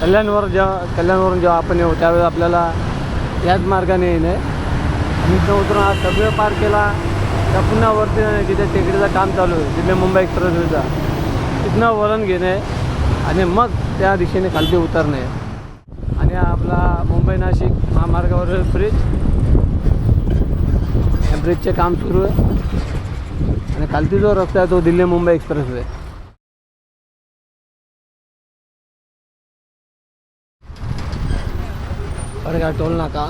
कल्याणवर जेव्हा कल्याणवरून जेव्हा आपण येऊ त्यावेळेस आपल्याला याच मार्गाने येणे आणि इथं उतरून हा सगळं पार केला त्या पुन्हा वरती जिथे टेकडीचं काम चालू आहे दिल्ली मुंबई एक्सप्रेसवेचा तिथनं वळण घेणे आणि मग त्या दिशेने खालती उतरणे आणि आपला मुंबई नाशिक महामार्गावरील ब्रिज या ब्रिजचे काम सुरू आहे. आणि खालती जो रस्ता आहे तो दिल्ली मुंबई एक्सप्रेसवे. अडगा टोल नाका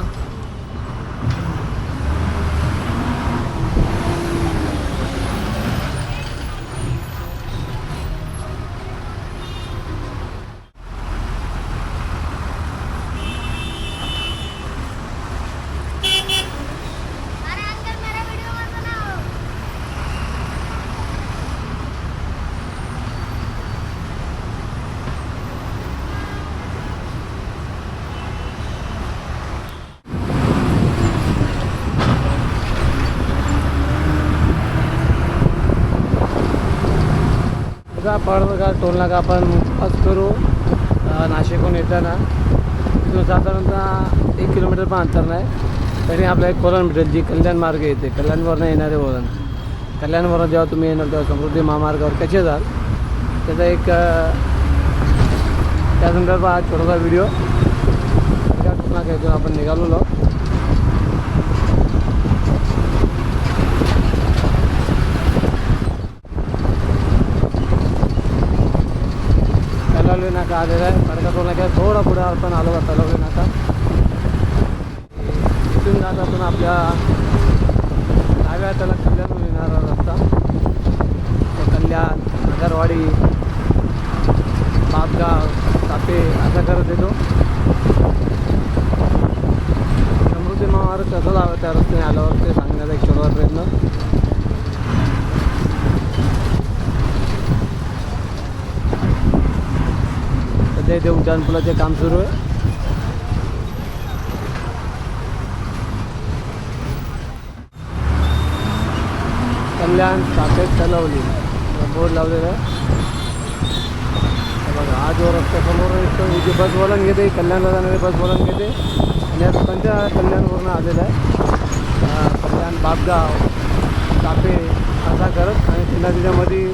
बघा पडबघा टोल नाका आपण पास करू. नाशिकहून येताना. तिथून साधारणतः एक किलोमीटर पण अंतर नाही. तरी आपल्या एक वरण भेटेल जी कल्याण मार्ग येते कल्याणवरनं येणारे वरण कल्याणवरून जेव्हा तुम्ही येणार तेव्हा समृद्धी महामार्गावर कसे जाल? त्याचा एक त्या संदर्भात हा छोटासा व्हिडिओ. त्या टोल नाका आपण निघालो तलावली नाका आलेला आहे. खडका काय थोडा पुढे आपण आलो का तलावली नाका तिथून जात आपण आपल्या डाव्या त्याला कल्याणहून येणारा रस्ता. कल्याण नगरवाडी बापगाव तापे असा करत येतो. समृद्धी महामार्ग कसं जावं त्या रस्त्याने आल्यावर ते सांगण्याचा एक छोटा प्रयत्न. देऊन इथे उड्डाणपुलाचे काम सुरू आहे. कल्याण सापेत तलवली. बोर्ड लावलेला आहे. बघा हा जो रस्ता समोर येतो बस वळण घेते. कल्याणला जाणारी बस वळण घेते. आणि या पंचा कल्याणवरून आलेला आहे? कल्याण बापगाव तापे असा करत. आणि तिला त्याच्यामध्ये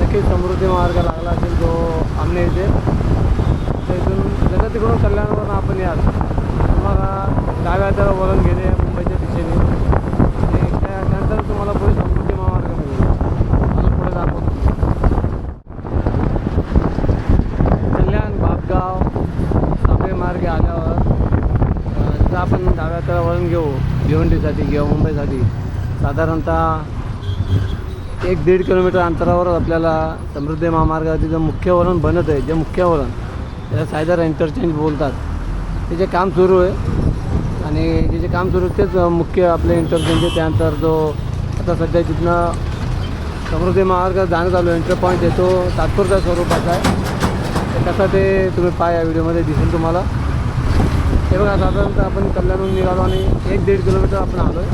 नक्कीच समृद्धी मार्ग लागला असेल जो आमने इथे. तर इथून जसं तिकडून कल्याणवरून आपण याल. तुम्हाला डाव्या हाताला वळण घेणे मुंबईच्या दिशेने. आणि त्यानंतर तुम्हाला पुढे समृद्धी महामार्ग मिळेल मला पुढे दाखवतो. कल्याण बापगाव सापे मार्गे आल्यावर जर आपण डाव्या हाताला वळण घेऊ. भिवंडीसाठी किंवा मुंबईसाठी. साधारणतः एक दीड किलोमीटर अंतरावर आपल्याला समृद्धी महामार्गावरती जे मुख्य वळण बनत आहे जे मुख्य वळण त्याला सायदर इंटरचेंज बोलतात. त्याचे काम सुरू आहे आणि त्याचे काम सुरू आहे तेच मुख्य आपले इंटरचेंज आहे. त्यानंतर जो आता सध्या तिथनं समृद्धी महामार्ग जाणं चालू आहे एंटर पॉईंट आहे तो तात्पुरत्या स्वरूपाचा आहे. ते कसं ते तुम्ही पाहा या व्हिडिओमध्ये दिसेल तुम्हाला. हे बघा साधारणतः आपण कल्याणहून निघालो आणि एक दीड किलोमीटर आपण आलो आहे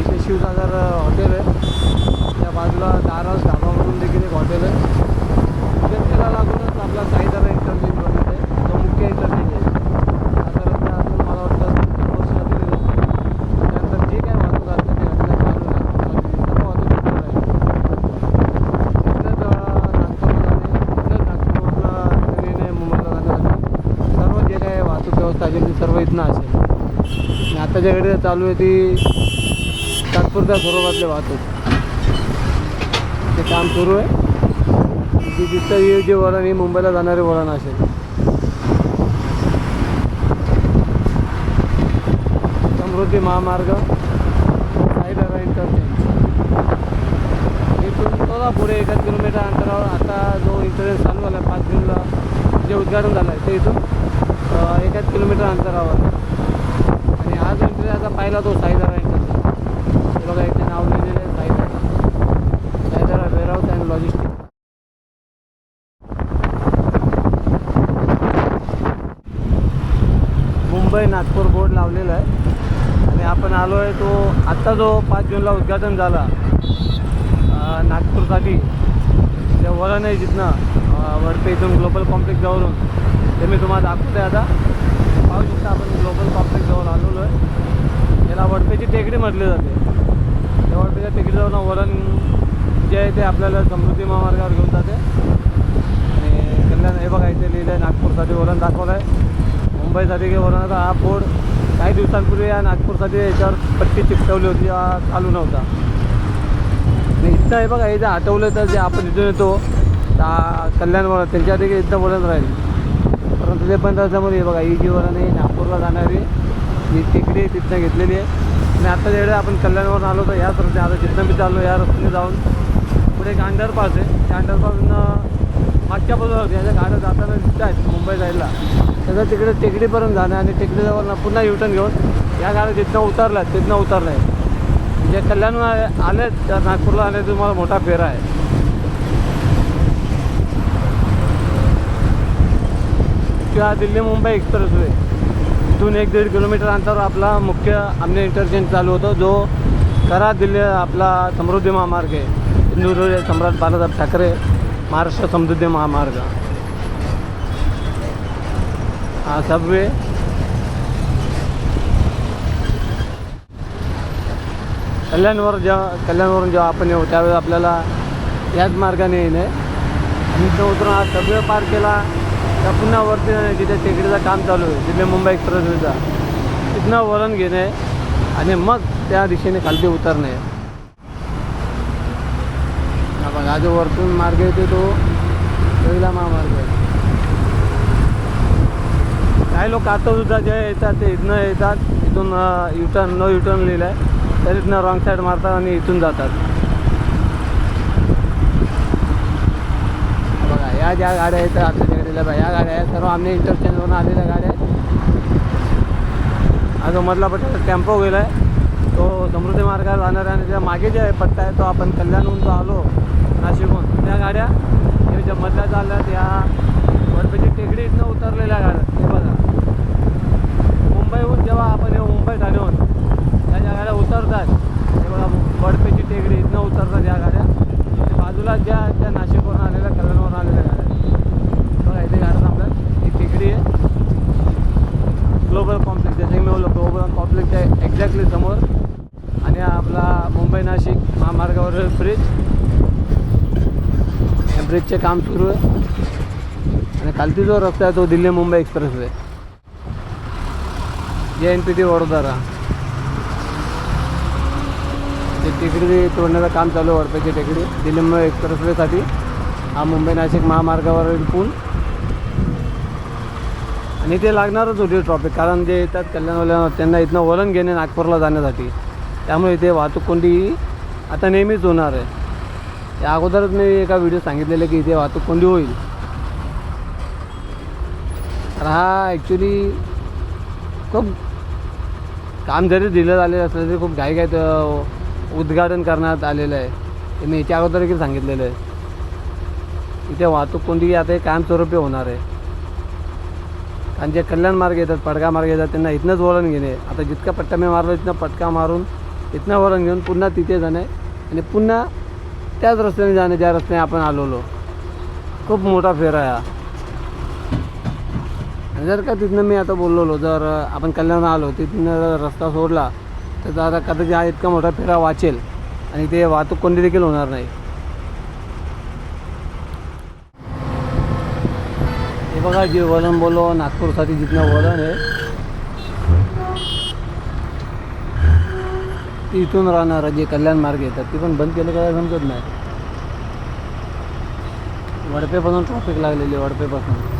इथे शिवसागर हॉटेल आहे. त्या बाजूला दारास ढाबा म्हणून देखील एक हॉटेल आहे तिथे त्याला लागूनच आपला साईदारा इंटरचेंज बनत आहे तो मुख्य इंटरचेंज आहे साधारणतः आपण मला वाटतं वर्षाला दिली जाते त्यानंतर जे काय वाहतूक असते ते आपल्या चालू आहे सर्व वाहतूक सुरू आहे इथनंच, अं, नागपूरला जाणे इथनंच नागपूरला ट्रेन आहे मुंबईला जाण्यासाठी सर्व जे काय वाहतूक व्यवस्था असेल ती सर्व इथनं असेल. आणि आता ज्या चालू आहे ती तात्पुरत्या स्वरूपातली वाहतूक. ते काम सुरू आहे. जी दिसतं हे जे वळण हे मुंबईला जाणारे वळण असेल. समृद्धी महामार्ग साईडरा इंटरचेंज. इथून थोडा पुढे एकाच किलोमीटर अंतरावर. आता जो इंटरनेट चालू झाला आहे पाच जूनला जे उद्घाटन झालं आहे ते इथून एकाच किलोमीटर अंतरावर आणि हा जो इंटरनेट आता पाहिला तो साईदरा इंटरचेंज हे बघा इथे नाव लिहिलेलं आहे Saidara. Saidara warehouse and logistic Mumbai Nagpur board लावलेला आहे. आणि आपण आलो आहे तो आत्ता जो पाच जूनला उद्घाटन झाला नागपूरसाठी. त्या वळण आहे जिथनं वडपे इथून ग्लोबल कॉम्प्लेक्सजवळून ते मी तुम्हाला दाखवते आता. पाहू शकता आपण ग्लोबल कॉम्प्लेक्सजवळ आलेलो आहे याला वडपेची टेकडी म्हटली जाते. त्या वडपेच्या टेकडीजवळ वळण जे आहे ते आपल्याला समृद्धी महामार्गावर घेऊन जाते. आणि कल्याण हे बघा इथे लिहिलं आहे नागपूरसाठी वळण दाखवलं आहे मुंबईसाठी काही आता हा फोड काही दिवसांपूर्वी या नागपूरसाठी याच्यावर पट्टी चिकटवली होती हा चालू नव्हता. इथं आहे बघा इथं आठवलं तर जे आपण इथून येतो त्या त्यांच्या वळण त्यांच्यासाठी इथं बोलत राहील. परंतु ते पण असल्यामुळे आहे बघा ही जी वरण आहे नागपूरला जाणारी ही टेकडी तिथनं घेतलेली आहे. आणि आता जेवढे आपण कल्याणवरून आलो तर याच रस्ते आता जिथनं मी चाललो या रस्त्याने जाऊन पुढे एक अंडरपास आहे. त्या पासून मागच्या बाजूला याच्या गाड्या जाताना दिसत आहेत मुंबई साईडला. त्याचं तिकडे टेकडीपर्यंत जाणं आणि टेकडीजवळ पुन्हा युटर्न घेऊन या गाड्या जिथनं उतरल्या तिथनं उतरलं आहे जे कल्याण आले आले त्या नागपूरला आले तुम्हाला मोठा फेरा आहे. किंवा दिल्ली मुंबई एक्सप्रेसवे इथून एक दीड किलोमीटर अंतरावर आपला मुख्य आमने इंटरचेंज चालू होतो जो करा दिल्ली आपला समृद्धी महामार्ग आहे. हिंदू सम्राट बाळासाहेब ठाकरे महाराष्ट्र समृद्धी महामार्ग. हा सबवे कल्याणवर जेव्हा कल्याणवरून जेव्हा आपण येऊ त्यावेळेस आपल्याला याच मार्गाने येणे. आणि इथं उतरून हा सबवे पार केला तर पुन्हा वरती जिथे टेकडीचं काम चालू आहे जिथे मुंबई एक्सप्रेसवेचा तिथनं वळण घेणे आणि मग त्या दिशेने खालती उतरणे. हा बघा हा जो वरतून मार्ग येतो तो पहिला महामार्ग आहे. काही लोक आता सुद्धा जे येतात ते इथनं येतात इथून युटर्न नो युटर्न लिहिलं आहे तरीतनं इथनं रॉंग साईड मारतात आणि इथून जातात. बघा या ज्या गाड्या आहेत आपल्या तिकडे या गाड्या आहेत सर्व आम्ही इंटरचेंजवरून आलेल्या गाड्या आहेत. हा जो मधला पट्टा टेम्पो गेला आहे. तो समृद्धी मार्गावर जाणार आहे आणि त्या मागे जे पट्टा आहे तो आपण कल्याणहून जो आलो नाशिकहून त्या गाड्या हे ज्या मधल्या चालल्यात या वरपेची टेकडी इथनं उतरलेल्या गाड्या हे बघा. मुंबईहून जेव्हा आपण येऊ मुंबई ठाण्याहून त्या ज्या गाड्या उतरतात. हे बघा बडपेची टेकडी इथनं उतरतात या गाड्या. बाजूला ज्या त्या नाशिकवरून आलेल्या कल्याणवरून आलेल्या गाड्या. बघा इथे गाड्या थांबतात ही टेकडी आहे. ग्लोबल कॉम्प्लेक्स जसे मी बोललो ग्लोबल कॉम्प्लेक्सच्या एक्झॅक्टली समोर. आणि आपला मुंबई नाशिक महामार्गावरील ब्रिज. या ब्रिजचे काम सुरू आहे. आणि खालती जो रस्ता आहे तो Delhi Mumbai expressway J N P T Vadodara. ते टेकडी तोडण्याचं काम चालू आहे टेकडी. दिल्ली मुंबई एक्सप्रेसवेसाठी हा मुंबई नाशिक महामार्गावरील पूल. आणि ते लागणारच होती ट्रॉफिक कारण जे येतात कल्याणवाल्या त्यांना इथनं वळण घेणे नागपूरला जाण्यासाठी. त्यामुळे इथे वाहतूक कोंडी आता नेहमीच होणार आहे. या अगोदरच मी एका व्हिडिओ सांगितलेलं की इथे वाहतूक कोंडी होईल. तर हा ॲक्च्युली खूप काम जरी दिलं झालेलं असलं तरी खूप घाई घाईत उद्घाटन करण्यात आलेलं आहे. ते मी याच्या अगोदर देखील सांगितलेलं आहे. इथे वाहतूक कोणतीही आता हे कायमस्वरूपी होणार आहे. आणि जे कल्याण मार्ग येतात पडका मार्ग येतात त्यांना इथनंच वळण घेणे. आता जितका पट्टा मी मारलो इथनं पटका मारून इथनं वळण घेऊन पुन्हा तिथे जाणे आणि पुन्हा त्याच रस्त्याने जाणे ज्या रस्त्याने आपण आलेलो. खूप मोठा फेरा आहे हा. आणि जर का तिथनं मी आता बोललेलो जर आपण कल्याण आलो तिथनं जर रस्ता सोडला तर आता कदाचित हा इतका मोठा फेरा वाचेल आणि ते वाहतूक कोणती देखील होणार नाही. हे बघा जे वळण बोललो नागपूरसाठी जिथनं वळण आहे ती इथून राहणार जे कल्याण मार्ग येतात ती पण बंद केलं काय समजत नाही. वडपेपासून ट्रॉफिक लागलेली आहे वडपेपासून.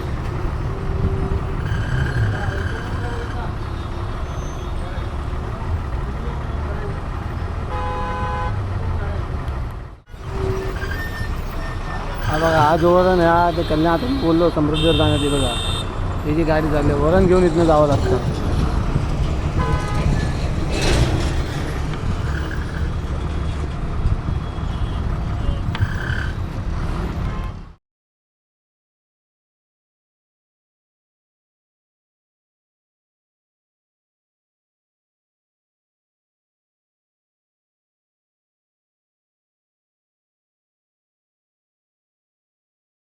बघा हा जो वरण आहे हा ते कल्याण आता बोललो समृद्धीवर जाण्यात बघा. ही जी गाडी चालली वरण घेऊन इथनं जावं लागतं.